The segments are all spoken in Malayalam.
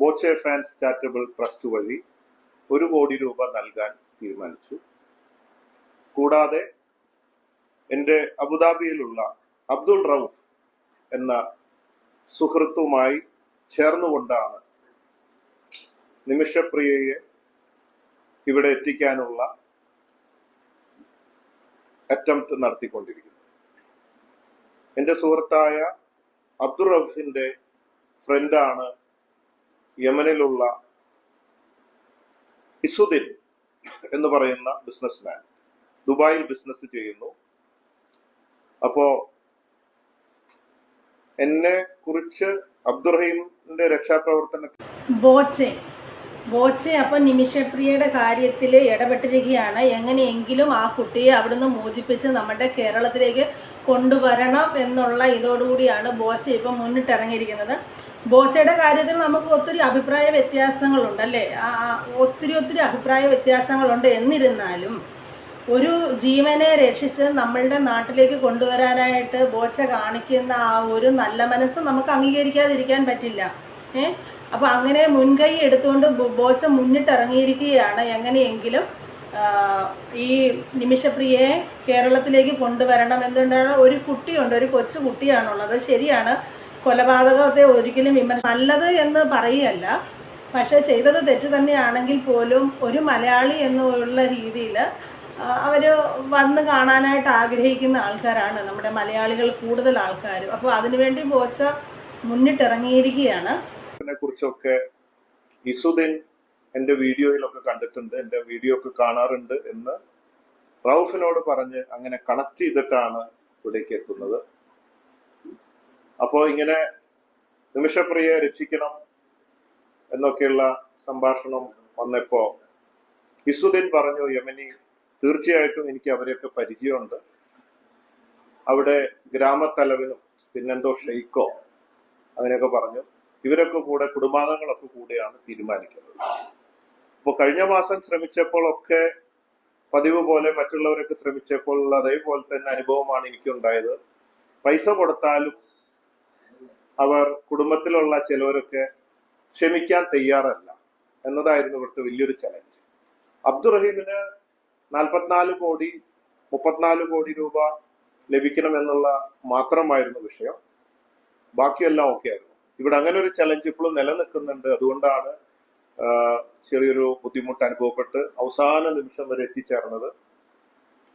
ബോച്ചെ ഫാൻസ് ചാരിറ്റബിൾ ട്രസ്റ്റ് വഴി ഒരു കോടി രൂപ നൽകാൻ തീരുമാനിച്ചു. കൂടാതെ എന്റെ അബുദാബിയിലുള്ള അബ്ദുൾ റൌഫ് എന്ന സുഹൃത്തുമായി ചേർന്നുകൊണ്ടാണ് നിമിഷപ്രിയയെ ഇവിടെ എത്തിക്കാനുള്ള അറ്റംപ്റ്റ് നടത്തിക്കൊണ്ടിരിക്കുന്നത്. എന്റെ സുഹൃത്തായ അബ്ദുൾ റൌഫിന്റെ ഫ്രണ്ടാണ് യമനിലുള്ള ഇസുദിൻ എന്ന് പറയുന്ന ബിസിനസ്മാൻ ദുബായിൽ ബിസിനസ് ചെയ്യുന്നു. അപ്പോ എന്നെ കുറിച്ച് അബ്ദുറഹീമിന്റെ രക്ഷാപ്രവർത്തന ബോച്ചെ ബോച്ചെ അപ്പം നിമിഷപ്രിയയുടെ കാര്യത്തിൽ ഇടപെട്ടിരിക്കുകയാണ്. എങ്ങനെയെങ്കിലും ആ കുട്ടിയെ അവിടുന്ന് മോചിപ്പിച്ച് നമ്മുടെ കേരളത്തിലേക്ക് കൊണ്ടുവരണം എന്നുള്ള ഇതോടുകൂടിയാണ് ബോച്ച ഇപ്പം മുന്നിട്ടിറങ്ങിയിരിക്കുന്നത്. ബോച്ചയുടെ കാര്യത്തിൽ നമുക്ക് ഒത്തിരി അഭിപ്രായ വ്യത്യാസങ്ങളുണ്ട് അല്ലേ? ഒത്തിരി ഒത്തിരി അഭിപ്രായ വ്യത്യാസങ്ങളുണ്ട്. എന്നിരുന്നാലും ഒരു ജീവനെ രക്ഷിച്ച് നമ്മളുടെ നാട്ടിലേക്ക് കൊണ്ടുവരാനായിട്ട് ബോച്ച കാണിക്കുന്ന ആ ഒരു നല്ല മനസ്സ് നമുക്ക് അംഗീകരിക്കാതിരിക്കാൻ പറ്റില്ല. ഏഹ് അപ്പോൾ അങ്ങനെ മുൻകൈ എടുത്തുകൊണ്ട് ബോച്ച മുന്നിട്ടിറങ്ങിയിരിക്കുകയാണ്. എങ്ങനെയെങ്കിലും ഈ നിമിഷപ്രിയയെ കേരളത്തിലേക്ക് കൊണ്ടുവരണം എന്തുകൊണ്ടാണ്? ഒരു കുട്ടിയുണ്ട് ഒരു കൊച്ചു കുട്ടിയാണുള്ളത്. ശരിയാണ് കൊലപാതകത്തെ ഒരിക്കലും വിമർശ നല്ലത് എന്ന് പറയുകയല്ല പക്ഷേ ചെയ്തത് തെറ്റ് തന്നെയാണെങ്കിൽ പോലും ഒരു മലയാളി എന്നുള്ള രീതിയിൽ അവർ വന്ന് കാണാനായിട്ട് ആഗ്രഹിക്കുന്ന ആൾക്കാരാണ് നമ്മുടെ മലയാളികൾ കൂടുതൽ ആൾക്കാരും. അപ്പോൾ അതിനുവേണ്ടി ബോച്ച മുന്നിട്ടിറങ്ങിയിരിക്കുകയാണ്. ഇസുദ്ദീൻ എന്റെ വീഡിയോയിലൊക്കെ കണ്ടിട്ടുണ്ട് എന്റെ വീഡിയോ ഒക്കെ കാണാറുണ്ട് എന്ന് റൌഫിനോട് പറഞ്ഞ് അങ്ങനെ കണക്ട് ചെയ്തിട്ടാണ് ഇവിടേക്ക് എത്തുന്നത്. അപ്പോ ഇങ്ങനെ നിമിഷപ്രിയെ രക്ഷിക്കണം എന്നൊക്കെയുള്ള സംഭാഷണം വന്നപ്പോ ഇസുദ്ദീൻ പറഞ്ഞു യമനി തീർച്ചയായിട്ടും എനിക്ക് അവരെയൊക്കെ പരിചയമുണ്ട്. അവിടെ ഗ്രാമത്തലവനും പിന്നെന്തോ ഷെയ്ക്കോ അങ്ങനെയൊക്കെ പറഞ്ഞു. ഇവരൊക്കെ കൂടെ കുടുംബാംഗങ്ങളൊക്കെ കൂടെയാണ് തീരുമാനിക്കുന്നത്. അപ്പോൾ കഴിഞ്ഞ മാസം ശ്രമിച്ചപ്പോഴൊക്കെ പതിവ് പോലെ മറ്റുള്ളവരൊക്കെ ശ്രമിച്ചപ്പോൾ അതേപോലെ തന്നെ അനുഭവമാണ് എനിക്കുണ്ടായത്. പൈസ കൊടുത്താലും അവർ കുടുംബത്തിലുള്ള ചിലവരൊക്കെ ക്ഷമിക്കാൻ തയ്യാറല്ല എന്നതായിരുന്നു ഇവിടുത്തെ വലിയൊരു ചലഞ്ച് അബ്ദുറഹീമിന് നാൽപ്പത്തിനാല് കോടി മുപ്പത്തിനാല് കോടി രൂപ ലഭിക്കണം എന്നുള്ള മാത്രമായിരുന്നു വിഷയം. ബാക്കിയെല്ലാം ഓക്കെ ആയിരുന്നു. ഇവിടെ അങ്ങനെ ഒരു ചലഞ്ച് ഇപ്പോഴും നിലനിൽക്കുന്നുണ്ട്. അതുകൊണ്ടാണ് ചെറിയൊരു ബുദ്ധിമുട്ട് അനുഭവപ്പെട്ട് അവസാന നിമിഷം വരെ എത്തിച്ചേർന്നത്.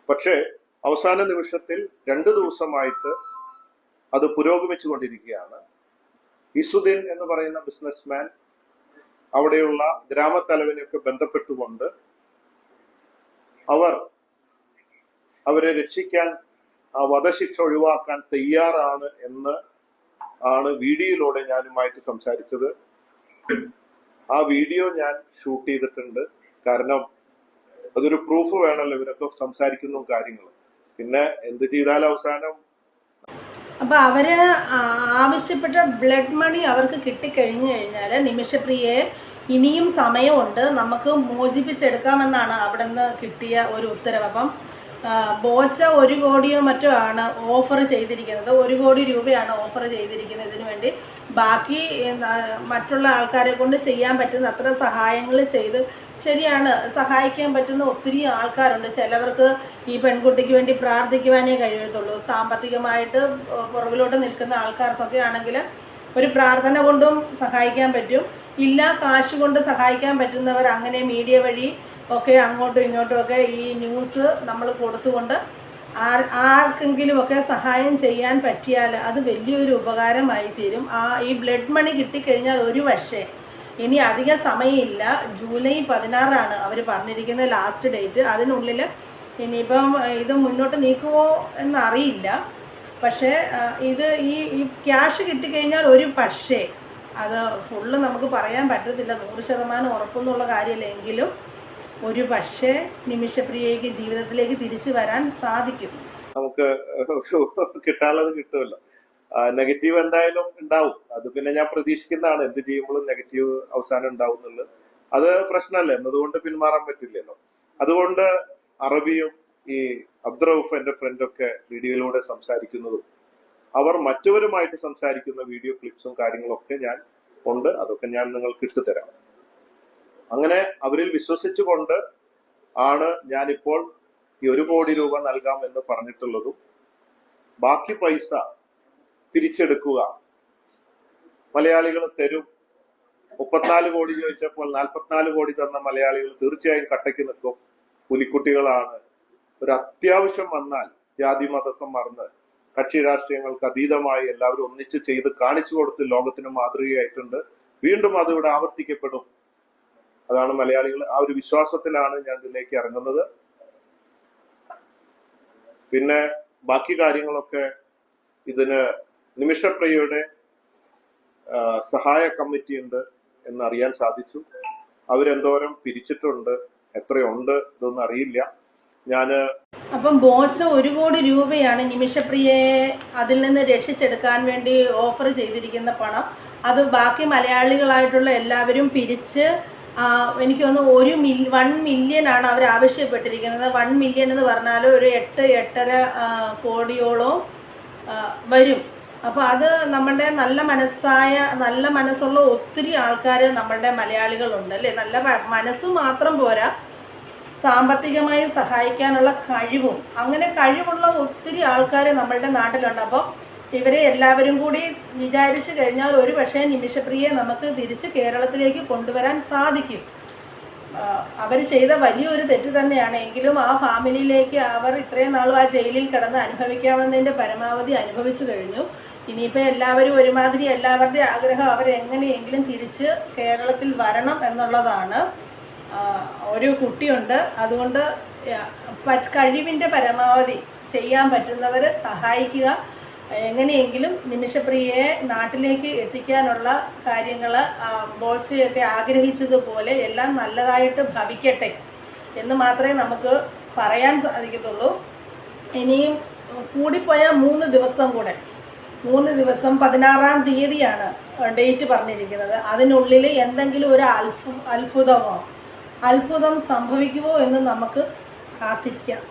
പക്ഷേ അവസാന നിമിഷത്തിൽ രണ്ട് ദിവസമായിട്ട് അത് പുരോഗമിച്ചു കൊണ്ടിരിക്കുകയാണ് ഇസുദ്ദീൻ എന്ന് പറയുന്ന ബിസിനസ്മാൻ അവിടെയുള്ള ഗ്രാമത്തലവിനൊക്കെ ബന്ധപ്പെട്ടുകൊണ്ട് അവർ അവരെ രക്ഷിക്കാൻ ആ വധശിക്ഷ ഒഴിവാക്കാൻ തയ്യാറാണ് എന്ന് ആണ് വീഡിയോയിലൂടെ ഞാനുമായിട്ട് സംസാരിച്ചത്. ആ വീഡിയോ ഞാൻ ഷൂട്ട് ചെയ്തിട്ടുണ്ട്. കാരണം അതൊരു പ്രൂഫ് വേണമല്ലോ ഇവരൊക്കെ സംസാരിക്കുന്നു കാര്യങ്ങൾ പിന്നെ എന്ത് ചെയ്താൽ അവസാനം അപ്പൊ അവർ ആവശ്യപ്പെട്ട ബ്ലഡ് മണി അവർക്ക് കിട്ടിക്കഴിഞ്ഞു കഴിഞ്ഞാൽ നിമിഷപ്രിയയെ ഇനിയും സമയമുണ്ട്. നമുക്ക് മോചിപ്പിച്ചെടുക്കാമെന്നാണ് അവിടെ നിന്ന് കിട്ടിയ ഒരു ഉത്തരവ്. അപ്പം ബോച്ച ഒരു കോടിയോ മറ്റോ ആണ് ഓഫർ ചെയ്തിരിക്കുന്നത്. ഒരു കോടി രൂപയാണ് ഓഫർ ചെയ്തിരിക്കുന്നത് ഇതിനു വേണ്ടി. ബാക്കി മറ്റുള്ള ആൾക്കാരെ കൊണ്ട് ചെയ്യാൻ പറ്റുന്ന അത്ര സഹായങ്ങൾ ചെയ്ത് ശരിയാണ്. സഹായിക്കാൻ പറ്റുന്ന ഒത്തിരി ആൾക്കാരുണ്ട്. ചിലവർക്ക് ഈ പെൺകുട്ടിക്ക് വേണ്ടി പ്രാർത്ഥിക്കുവാനേ കഴിയത്തുള്ളൂ. സാമ്പത്തികമായിട്ട് പുറകിലോട്ട് നിൽക്കുന്ന ആൾക്കാർക്കൊക്കെ ആണെങ്കിൽ ഒരു പ്രാർത്ഥന കൊണ്ടും സഹായിക്കാൻ പറ്റും. ഇല്ല കാശ് കൊണ്ട് സഹായിക്കാൻ പറ്റുന്നവർ അങ്ങനെ മീഡിയ വഴി ഒക്കെ അങ്ങോട്ടും ഇങ്ങോട്ടുമൊക്കെ ഈ ന്യൂസ് നമ്മൾ കൊടുത്തുകൊണ്ട് ആർ ആർക്കെങ്കിലുമൊക്കെ സഹായം ചെയ്യാൻ പറ്റിയാൽ അത് വലിയൊരു ഉപകാരമായി തീരും. ആ ഈ ബ്ലഡ് മണി കിട്ടിക്കഴിഞ്ഞാൽ ഒരു പക്ഷേ ഇനി അധിക സമയമില്ല. ജൂലൈ പതിനാറാണ് അവർ പറഞ്ഞിരിക്കുന്ന ലാസ്റ്റ് ഡേറ്റ്. അതിനുള്ളിൽ ഇനിയിപ്പം ഇത് മുന്നോട്ട് നീക്കുമോ എന്നറിയില്ല. പക്ഷേ ഇത് ഈ ഈ ക്യാഷ് കിട്ടിക്കഴിഞ്ഞാൽ ഒരു പക്ഷേ അത് ഫുള്ള് നമുക്ക് പറയാൻ പറ്റത്തില്ല. നൂറ് ശതമാനം ഉറപ്പെന്നുള്ള കാര്യമില്ല എങ്കിലും ഒരു പക്ഷേ നിമിഷപ്രിയയ്ക്ക് ജീവിതത്തിലേക്ക് തിരിച്ചു വരാൻ സാധിക്കും. നമുക്ക് കിട്ടാനുള്ളത് കിട്ടുമല്ലോ. നെഗറ്റീവ് എന്തായാലും ഉണ്ടാവും. അത് പിന്നെ ഞാൻ പ്രതീക്ഷിക്കുന്നതാണ് എന്ത് ചെയ്യുമ്പോഴും നെഗറ്റീവ് അവസാനം ഉണ്ടാവും എന്നുള്ളത്. അത് പ്രശ്നമല്ല. എന്നതുകൊണ്ട് പിന്മാറാൻ പറ്റില്ലല്ലോ. അതുകൊണ്ട് അറബിയും ഈ അബ്ദുറൌഫ് എന്റെ ഫ്രണ്ടൊക്കെ വീഡിയോയിലൂടെ സംസാരിക്കുന്നതും അവർ മറ്റവരുമായിട്ട് സംസാരിക്കുന്ന വീഡിയോ ക്ലിപ്സും കാര്യങ്ങളൊക്കെ ഞാൻ ഉണ്ട്. അതൊക്കെ ഞാൻ നിങ്ങൾക്ക് ഇട്ടുതരാം. അങ്ങനെ അവരിൽ വിശ്വസിച്ചുകൊണ്ട് ആണ് ഞാനിപ്പോൾ ഈ ഒരു കോടി രൂപ നൽകാം എന്ന് പറഞ്ഞിട്ടുള്ളതും ബാക്കി പൈസ പിരിച്ചെടുക്കുക. മലയാളികൾ തരും. മുപ്പത്തിനാല് കോടി ചോദിച്ചപ്പോൾ നാൽപ്പത്തിനാല് കോടി തന്ന മലയാളികൾ തീർച്ചയായും കട്ടയ്ക്ക് നിൽക്കും. പുലിക്കുട്ടികളാണ്. ഒരു അത്യാവശ്യം വന്നാൽ ജാതി മതത്വം മറന്ന് കക്ഷി രാഷ്ട്രീയങ്ങൾക്ക് അതീതമായി എല്ലാവരും ഒന്നിച്ച് ചെയ്ത് കാണിച്ചു കൊടുത്ത് ലോകത്തിന് മാതൃകയായിട്ടുണ്ട്. വീണ്ടും അതിവിടെ ആവർത്തിക്കപ്പെടും. അതാണ് മലയാളികൾ ആ ഒരു വിശ്വാസത്തിലാണ് ഞാൻ ഇതിലേക്ക് ഇറങ്ങുന്നത്. പിന്നെ ബാക്കി കാര്യങ്ങളൊക്കെ ഇതിന് നിമിഷപ്രിയയുടെ സഹായ കമ്മിറ്റി ഉണ്ട് എന്നറിയാൻ സാധിച്ചു. അവരെന്തോരം പിരിച്ചിട്ടുണ്ട് എത്രയുണ്ട് ഇതൊന്നും അറിയില്ല. ഞാൻ അപ്പം ബോച്ച ഒരു കോടി രൂപയാണ് നിമിഷപ്രിയയെ അതിൽ നിന്ന് രക്ഷിച്ചെടുക്കാൻ വേണ്ടി ഓഫർ ചെയ്തിരിക്കുന്ന പണം. അത് ബാക്കി മലയാളികളായിട്ടുള്ള എല്ലാവരും പിരിച്ച് എനിക്ക് തോന്നുന്നു ഒരു മിൽ വൺ മില്യൺ ആണ് അവർ ആവശ്യപ്പെട്ടിരിക്കുന്നത്. വൺ മില്യൺ എന്ന് പറഞ്ഞാൽ ഒരു എട്ട് എട്ടര കോടിയോളം വരും. അപ്പോൾ അത് നമ്മളുടെ നല്ല മനസ്സായ നല്ല മനസ്സുള്ള ഒത്തിരി ആൾക്കാർ നമ്മളുടെ മലയാളികളുണ്ട് അല്ലേ? നല്ല മനസ്സ് മാത്രം പോരാ സാമ്പത്തികമായി സഹായിക്കാനുള്ള കഴിവും. അങ്ങനെ കഴിവുള്ള ഒത്തിരി ആൾക്കാർ നമ്മളുടെ നാട്ടിലുണ്ട്. അപ്പം ഇവരെ എല്ലാവരും കൂടി വിചാരിച്ചു കഴിഞ്ഞാൽ ഒരു പക്ഷേ നിമിഷപ്രിയെ നമുക്ക് തിരിച്ച് കേരളത്തിലേക്ക് കൊണ്ടുവരാൻ സാധിക്കും. അവർ ചെയ്ത വലിയൊരു തെറ്റ് തന്നെയാണ്. എങ്കിലും ആ ഫാമിലിയിലേക്ക് അവർ ഇത്രയും നാളും ആ ജയിലിൽ കിടന്ന് അനുഭവിക്കാവുന്നതിന്റെ പരമാവധി അനുഭവിച്ചു കഴിഞ്ഞു. ഇനിയിപ്പോൾ എല്ലാവരും ഒരുമാതിരി എല്ലാവരുടെയും ആഗ്രഹം അവരെങ്ങനെയെങ്കിലും തിരിച്ച് കേരളത്തിൽ വരണം എന്നുള്ളതാണ്. ഒരു കുട്ടിയുണ്ട്. അതുകൊണ്ട് കഴിവിന്റെ പരമാവധി ചെയ്യാൻ പറ്റുന്നവരെ സഹായിക്കുക. എങ്ങനെയെങ്കിലും നിമിഷപ്രിയയെ നാട്ടിലേക്ക് എത്തിക്കാനുള്ള കാര്യങ്ങൾ ബോച്ചയൊക്കെ ആഗ്രഹിച്ചതുപോലെ എല്ലാം നല്ലതായിട്ട് ഭവിക്കട്ടെ എന്ന് മാത്രമേ നമുക്ക് പറയാൻ സാധിക്കത്തുള്ളൂ. ഇനിയും കൂടിപ്പോയ മൂന്ന് ദിവസം കൂടെ മൂന്ന് ദിവസം പതിനാറാം തീയതിയാണ് ഡേറ്റ് പറഞ്ഞിരിക്കുന്നത്. അതിനുള്ളിൽ എന്തെങ്കിലും ഒരു അത്ഭു അത്ഭുതമോ അത്ഭുതം സംഭവിക്കുമോ എന്ന് നമുക്ക് കാത്തിരിക്കാം.